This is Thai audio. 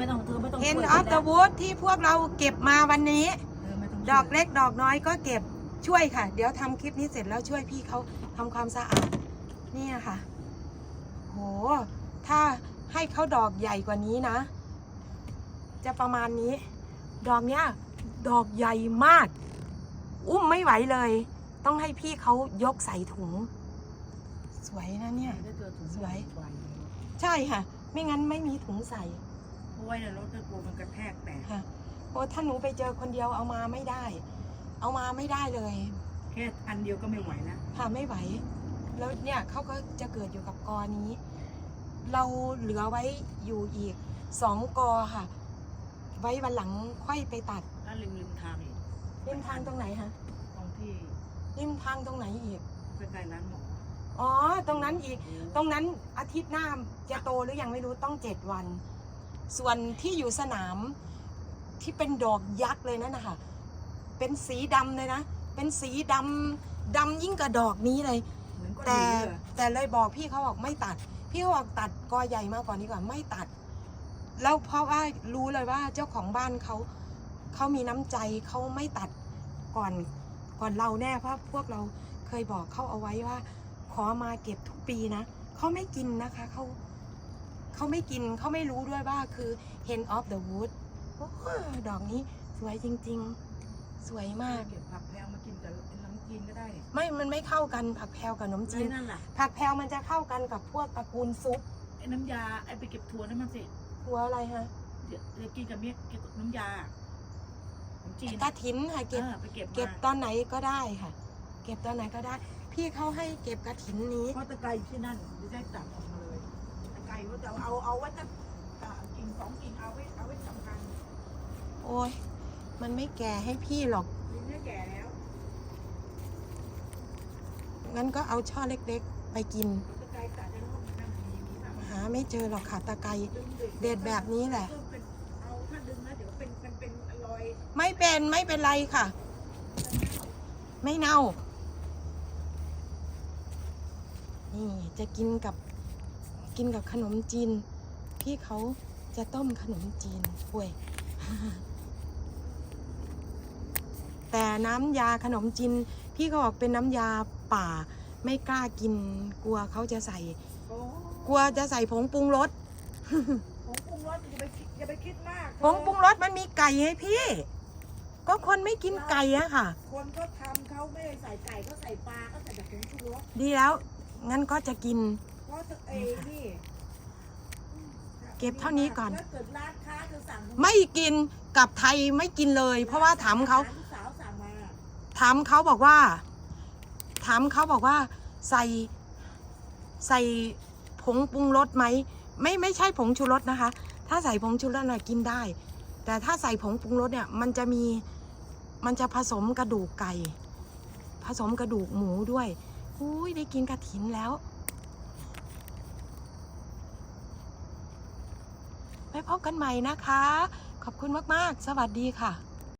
ไม่ต้องเธอไม่ต้องเห็นช่วยออฟเดอะวูดที่พวกเราเก็บมาวันนี้เธอไม่ต้องดอกเล็กดอกน้อยก็เก็บช่วยค่ะ เดี๋ยวทำคลิปนี้เสร็จแล้วช่วยพี่เขาทำความสะอาดเนี่ยค่ะ โห ถ้าให้เขาดอกใหญ่กว่านี้นะ จะประมาณนี้ ดอกเนี้ย ดอกใหญ่มาก อุ้มไม่ไหวเลย ต้องให้พี่เขายกใส่ถุง สวยนะเนี่ยถ้าเกิดถุงสวยไวใช่ค่ะ ไม่งั้นไม่มีถุงใส่ เพราะว่าในรถถ้ากลัวมันกระแทกแตกค่ะโอ้ถ้าหนูไปเจอคนเดียวเอามาไม่ได้ เอามาไม่ได้เลย แค่อันเดียวก็ไม่ไหวนะค่ะไม่ไหว แล้วเนี่ยเขาก็จะเกิดอยู่กับกอนี้ เราเหลือไว้อยู่อีกสองกอค่ะ ไว้วันหลังค่อยไปตัดแล้วริมริมทางอีกริมทางตรงไหนคะตรงที่ริมทางตรงไหนอีกใกล้ๆร้านหมออ๋อ ตรงนั้นอีก ตรงนั้นอาทิตย์หน้าจะโตหรือยังไม่รู้ต้องเจ็ดวัน ส่วนที่อยู่สนามที่เป็นดอกยักษ์เลยนั่นนะคะเป็นสีดำเลยนะ เป็นสีดำดำยิ่งกว่าดอกนี้เลยเหมือนก้อนแต่หินเลยแต่เลยบอกพี่เขาบอกไม่ตัด พี่เขาบอกตัดกอใหญ่มาก่อนดีกว่าไม่ตัด แล้วเพราะว่ารู้เลยว่าเจ้าของบ้านเขาเขามีน้ำใจเขาไม่ตัดก่อนก่อนเราแน่เพราะพวกเราเคยบอกเขาเอาไว้ว่า ขอมาเก็บทุกปีนะเขาไม่กินนะคะเขา เขาไม่กินเขาไม่รู้ด้วยว่าคือ hen of the wood โอ้ดอกนี้สวยจริง ๆ สวยมาก เก็บผักแพงมากินกับน้ำจีนก็ได้เนี่ยไม่ มันไม่เข้ากันผักแพรวกับขนมจีไอ้นนั่นล่ะผักแพรวมันจะเข้ากันกับพวกตระกูลซุปไอ้น้ำยาไอ้ไปเก็บถั่วนั่นมันสิหัวอะไรฮะเดี๋ยวเดี๋ยวกินกับเมียเก็บน้ำยาน้ำจีนกระถินค่ะเก็บออไปเก็บเก็บมาตอนไหนก็ได้ค่ะ เก็บตอนไหนก็ได้ พี่เขาให้เก็บกระถินนี้ เพราะตะไคร้ที่นั่นจะได้ตัดออกมาเลยตะไคร้ ว่าจะเอาเอาไว้จะกิ่งสองกิ่งเอาไว้เอาไว้สำคัญโอ้ยมันไม่แก่ให้พี่หรอกนี่เนี่แก่แล้วงั้นก็เอาช่อเล็กๆ ไปกิน ตะไคร้ตัดจะต้องนั่งมีมีแบบหาไม่เจอหรอกค่ะตะไคร้เด็ดแบบนี้แหละ เอาถ้าดึงแล้วเดี๋ยวเป็นเป็นเป็นรอยไม่เป็นไม่เป็นไรค่ะ ไม่เน่า นี่จะกินกับ กินกับขนมจีน พี่เขาจะต้มขนมจีนป่วย แต่น้ำยาขนมจีนพี่เขาบอกเป็นน้ำยาป่า ไม่กล้ากิน กลัวเขาจะใส่โอ้กลัวจะใส่ผงปรุงรสผงปรุงรสอย่าไปคิดอย่าไปคิดมากผงปรุงรสมันมีไก่ให้พี่ ก็คนไม่กินไก่อะค่ะ คนก็ทำเขาไม่ได้ใส่ไก่เขาใส่ปลาเขาใส่แต่ผงปรุงรสดีแล้วงั้นก็จะกินเพราะ ไอ้นี่เก็บเท่านี้ก่อน ถ้าเกิดร้านค้าจะสั่งไม่กินกับไทยไม่กินเลย เพราะว่าถามเขาลูกสาวสั่งมาถามเขาบอกว่า ถามเขาบอกว่า ใส่ใส่ผงปรุงรสไหมไม่ไม่ใช่ผงชูรสนะคะ ถ้าใส่ผงชูรสน่ะกินได้ แต่ถ้าใส่ผงปรุงรสเนี่ย มันจะมีมันจะผสมกระดูกไก่ ผสมกระดูกหมูด้วยอุ้ยได้กินกระถินแล้ว ไปพบกันใหม่นะคะ ขอบคุณมาก ๆ สวัสดีค่ะ